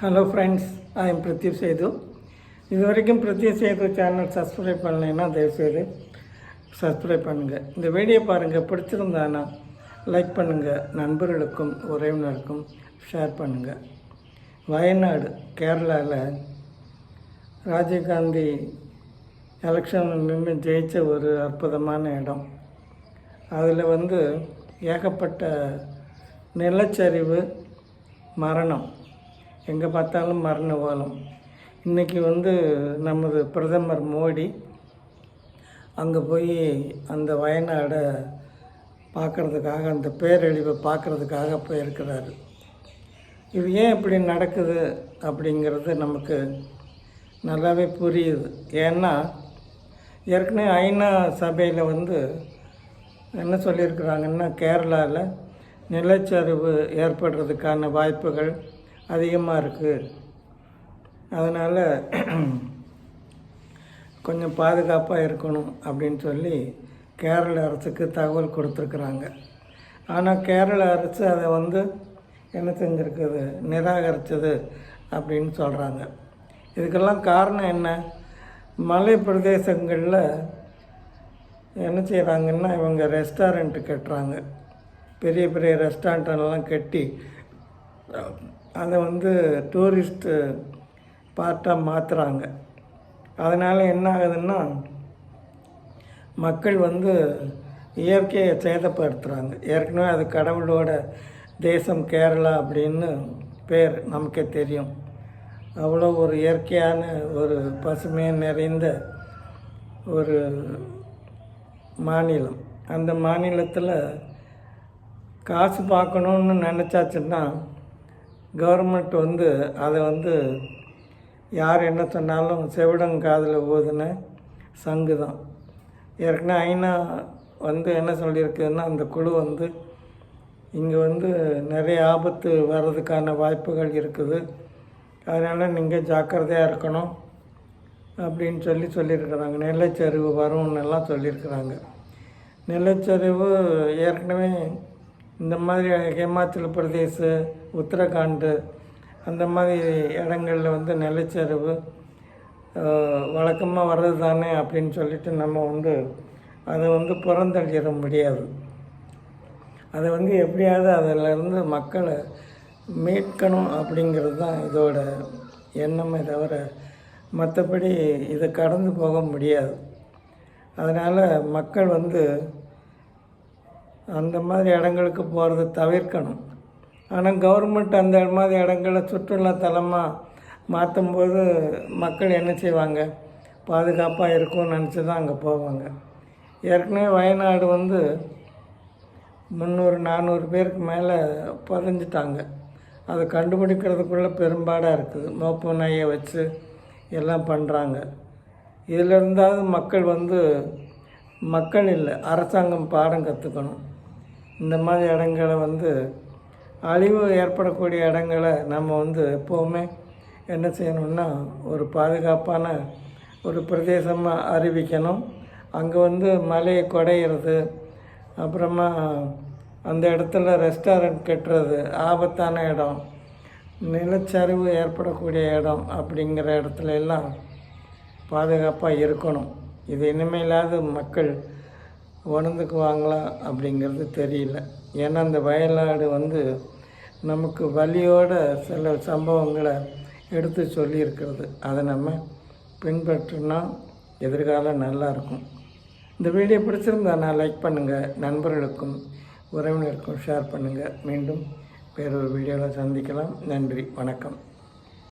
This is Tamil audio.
Hello friends I am Pradeep Sethu இது வரைக்கும் பிரதீப் சேது சேனல் சப்ஸ்கிரைப் பண்ணலைன்னா தயவுசெய்து சப்ஸ்கிரைப் பண்ணுங்கள் இந்த வீடியோ பாருங்கள் பிடிச்சிருந்தானா லைக் பண்ணுங்கள் நண்பர்களுக்கும் உறவினருக்கும் ஷேர் பண்ணுங்கள் வயநாடு கேரளாவில் ராஜீவ்காந்தி எலெக்ஷனில் நின்று ஜெயித்த ஒரு அற்புதமான இடம். அதில் வந்து ஏகப்பட்ட நிலச்சரிவு மரணம். எங்கே பார்த்தாலும் மரண ஓலம் இன்றைக்கி வந்து நமது பிரதமர் மோடி அங்கே போய் அந்த வயநாடை பார்க்குறதுக்காக அந்த பேரழிவை பார்க்குறதுக்காக போயிருக்கிறாரு. இது ஏன் இப்படி நடக்குது அப்படிங்கிறது நமக்கு நல்லாவே புரியுது. ஏன்னா ஏற்கனவே ஐநா சபையில் வந்து என்ன சொல்லியிருக்கிறாங்கன்னா கேரளாவில் நிலச்சரிவு ஏற்படுறதுக்கான வாய்ப்புகள் அதிகமாக இருக்குது அதனால் கொஞ்சம் பாதுகாப்பாக இருக்கணும் அப்படின்னு சொல்லி கேரள அரசுக்கு தகவல் கொடுத்துருக்குறாங்க. ஆனால் கேரள அரசு அதை வந்து என்ன செஞ்சுருக்குது? நிராகரித்தது அப்படின்னு சொல்கிறாங்க இதுக்கெல்லாம் காரணம் என்ன? மலை பிரதேசங்களில் என்ன செய்கிறாங்கன்னா இவங்க ரெஸ்டாரண்ட்டு கட்டுறாங்க. பெரிய பெரிய ரெஸ்டாரண்ட்டெல்லாம் கட்டி அதை வந்து டூரிஸ்ட்டு பார்ட்டாக மாற்றுறாங்க அதனால் என்ன ஆகுதுன்னா மக்கள் வந்து இயற்கையை சேதப்படுத்துகிறாங்க ஏற்கனவே அது கடவுளோட தேசம் கேரளா அப்படின்னு பேர் நமக்கே தெரியும். அவ்வளோ ஒரு இயற்கையான ஒரு பசுமை நிறைந்த ஒரு மாநிலம். அந்த மாநிலத்தில் காசு பார்க்கணுன்னு நினச்சாச்சுன்னா கவர்மெண்ட் வந்து அதை வந்து யார் என்ன சொன்னாலும் செவிடங்காதில் ஓதுன சங்கு தான். ஏற்கனவே ஐநா வந்து என்ன சொல்லியிருக்குதுன்னா அந்த குழு வந்து இங்கே வந்து நிறைய ஆபத்து வர்றதுக்கான வாய்ப்புகள் இருக்குது. அதனால் நீங்கள் ஜாக்கிரதையாக இருக்கணும் அப்படின்னு சொல்லி சொல்லியிருக்கிறாங்க. நிலச்சரிவு வரும்னு எல்லாம் சொல்லியிருக்கிறாங்க. நிலச்சரிவு ஏற்கனவே இந்த மாதிரி ஹிமாச்சல பிரதேச உத்தரகாண்டு அந்த மாதிரி இடங்களில் வந்து நிலச்சரிவு வழக்கமாக வர்றது தானே அப்படின்னு சொல்லிட்டு நம்ம வந்து அதை வந்து புறந்தள்ளிட முடியாது. அதை வந்து எப்படியாவது அதிலிருந்து மக்களை மீட்கணும் அப்படிங்கிறது தான் இதோட எண்ணமே தவிர மற்றபடி இதை கடந்து போக முடியாது. அதனால் மக்கள் வந்து அந்த மாதிரி இடங்களுக்கு போகிறத தவிர்க்கணும். ஆனால் கவர்மெண்ட் அந்த மாதிரி இடங்களை சுற்றுலா தலமாக மாற்றும்போது மக்கள் என்ன செய்வாங்க? பாதுகாப்பாக இருக்கும்னு நினச்சி தான் அங்கே போவாங்க. ஏற்கனவே வயநாடு வந்து முந்நூறு நானூறு பேருக்கு மேலே புதஞ்சிட்டாங்க. அதை கண்டுபிடிக்கிறதுக்குள்ளே பெரும்பாடாக இருக்குது. மோப்ப நாயை வச்சு எல்லாம் பண்ணுறாங்க இதில் இருந்தாவது மக்கள் வந்து மக்கள் இல்லை அரசாங்கம் பாடம் கற்றுக்கணும் இந்த மாதிரி இடங்களை வந்து அழிவு ஏற்படக்கூடிய இடங்களை நம்ம வந்து எப்போவுமே என்ன செய்யணும்னா ஒரு பாதுகாப்பான ஒரு பிரதேசமாக அறிவிக்கணும். அங்கே வந்து மலையை குடையிறது அப்புறமா அந்த இடத்துல ரெஸ்டாரண்ட் கட்டுறது ஆபத்தான இடம் நிலச்சரிவு ஏற்படக்கூடிய இடம் அப்படிங்கிற இடத்துல எல்லாம் பாதுகாப்பாக இருக்கணும். இது இனிமேலாவது மக்கள் உணர்ந்துக்குவாங்களா அப்படிங்கிறது தெரியல. ஏன்னா அந்த வயலாடு வந்து நமக்கு வழியோட சில சம்பவங்களை எடுத்து சொல்லியிருக்கிறது. அதை நம்ம பின்பற்றினா எதிர்காலம் நல்லாயிருக்கும் இந்த வீடியோ பிடிச்சிருந்தா நான் லைக் பண்ணுங்கள் நண்பர்களுக்கும் உறவினருக்கும் ஷேர் பண்ணுங்கள் மீண்டும் வேறொரு வீடியோவில் சந்திக்கலாம். நன்றி வணக்கம்.